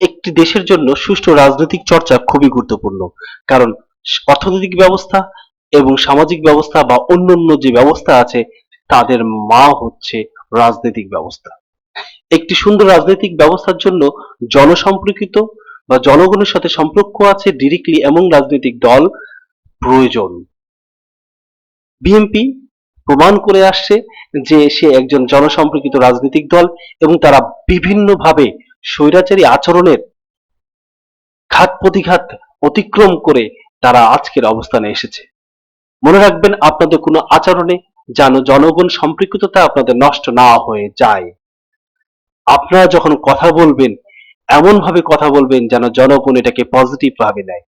একটি দেশের জন্য সুষ্ঠু রাজনৈতিক চর্চা খুবই গুরুত্বপূর্ণ। কারণ অর্থনৈতিক ব্যবস্থা এবং সামাজিক ব্যবস্থা বা অন্যান্য যে ব্যবস্থা আছে, তাদের মা হচ্ছে রাজনৈতিক ব্যবস্থা। একটি সুন্দর রাজনৈতিক ব্যবস্থার জন্য জনসম্পর্কিত বা জনগণের সাথে সম্পর্ক আছে ডিরেক্টলি এমন রাজনৈতিক দল প্রয়োজন। বিএনপি প্রমাণ করে আসছে যে সে একজন জনসম্পর্কিত রাজনৈতিক দল এবং তারা বিভিন্নভাবে স্বৈরাচারী আচরণের ঘাত প্রতিঘাত অতিক্রম করে তারা আজকের অবস্থানে এসেছে। মনে রাখবেন, আপনাদের কোনো আচরণে যেন জনগণ সম্পৃক্ততা আপনাদের নষ্ট না হয়ে যায়। আপনারা যখন কথা বলবেন এমন ভাবে কথা বলবেন যেন জনগণ এটাকে পজিটিভ ভাবে নেয়।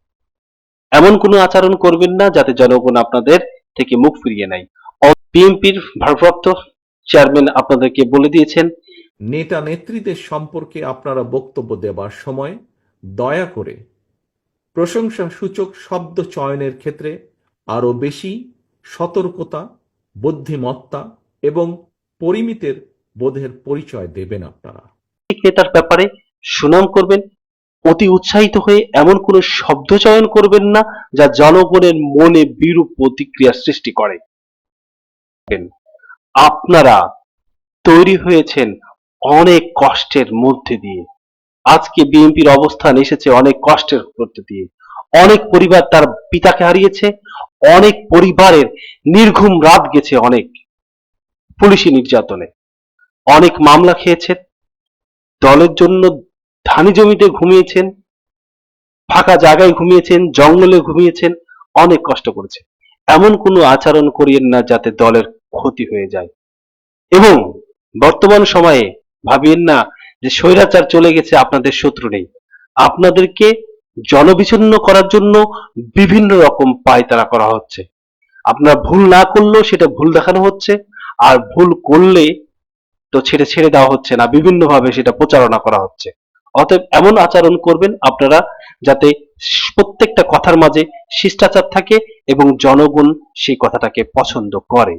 এমন কোনো আচরণ করবেন না যাতে জনগণ আপনাদের থেকে মুখ ফিরিয়ে নেয়। বিএনপির ভারপ্রাপ্ত চেয়ারম্যান আপনাদেরকে বলে দিয়েছেন নেতা নেত্রীদের সম্পর্কে আপনারা বক্তব্য দেবার সময় দয়া করে প্রশংসা সূচক শব্দ চয়নের ক্ষেত্রে আরও বেশি সতর্কতা, বুদ্ধিমত্তা এবং পরিমিতের বোধের পরিচয় দেবেন আপনারা। নেতার ব্যাপারে সুনাম করবেন, অতি উৎসাহিত হয়ে এমন কোনো শব্দ চয়ন করবেন না যা জনগণের মনে বিরূপ প্রতিক্রিয়া সৃষ্টি করে। আপনারা তৈরি হয়েছেন অনেক কষ্টের মধ্যে দিয়ে। আজকে বিএনপির অবস্থান এসেছে অনেক কষ্টের মধ্যে দিয়ে। অনেক পরিবার তার পিতাকে হারিয়েছে, অনেক পরিবারের নির্ঘুম রাত গেছে অনেক পুলিশি নির্যাতনে। অনেক মামলা খেয়েছেন, দলের জন্য ধানি জমিতে ঘুমিয়েছেন, ফাঁকা জায়গায় ঘুমিয়েছেন, জঙ্গলে ঘুমিয়েছেন, অনেক কষ্ট করেছেন এমন কোনো আচরণ করিয়েন না যাতে দলের ক্ষতি হয়ে যায়। এবং বর্তমান সময়ে ভাবিয়েন না যে স্বৈরাচার চলে গেছে, আপনাদের শত্রু নেই। আপনাদেরকে জনবিচ্ছিন্ন করার জন্য বিভিন্ন রকম পায়তারা করা হচ্ছে। আপনারা ভুল না করলেও সেটা ভুল দেখানো হচ্ছে, আর ভুল করলে তো ছেড়ে ছেড়ে দেওয়া হচ্ছে না বিভিন্ন ভাবে সেটা প্রচারণা করা হচ্ছে। অতএব এমন আচরণ করবেন আপনারা যাতে প্রত্যেকটা কথার মাঝে শিষ্টাচার থাকে এবং জনগণ সেই কথাটাকে পছন্দ করে।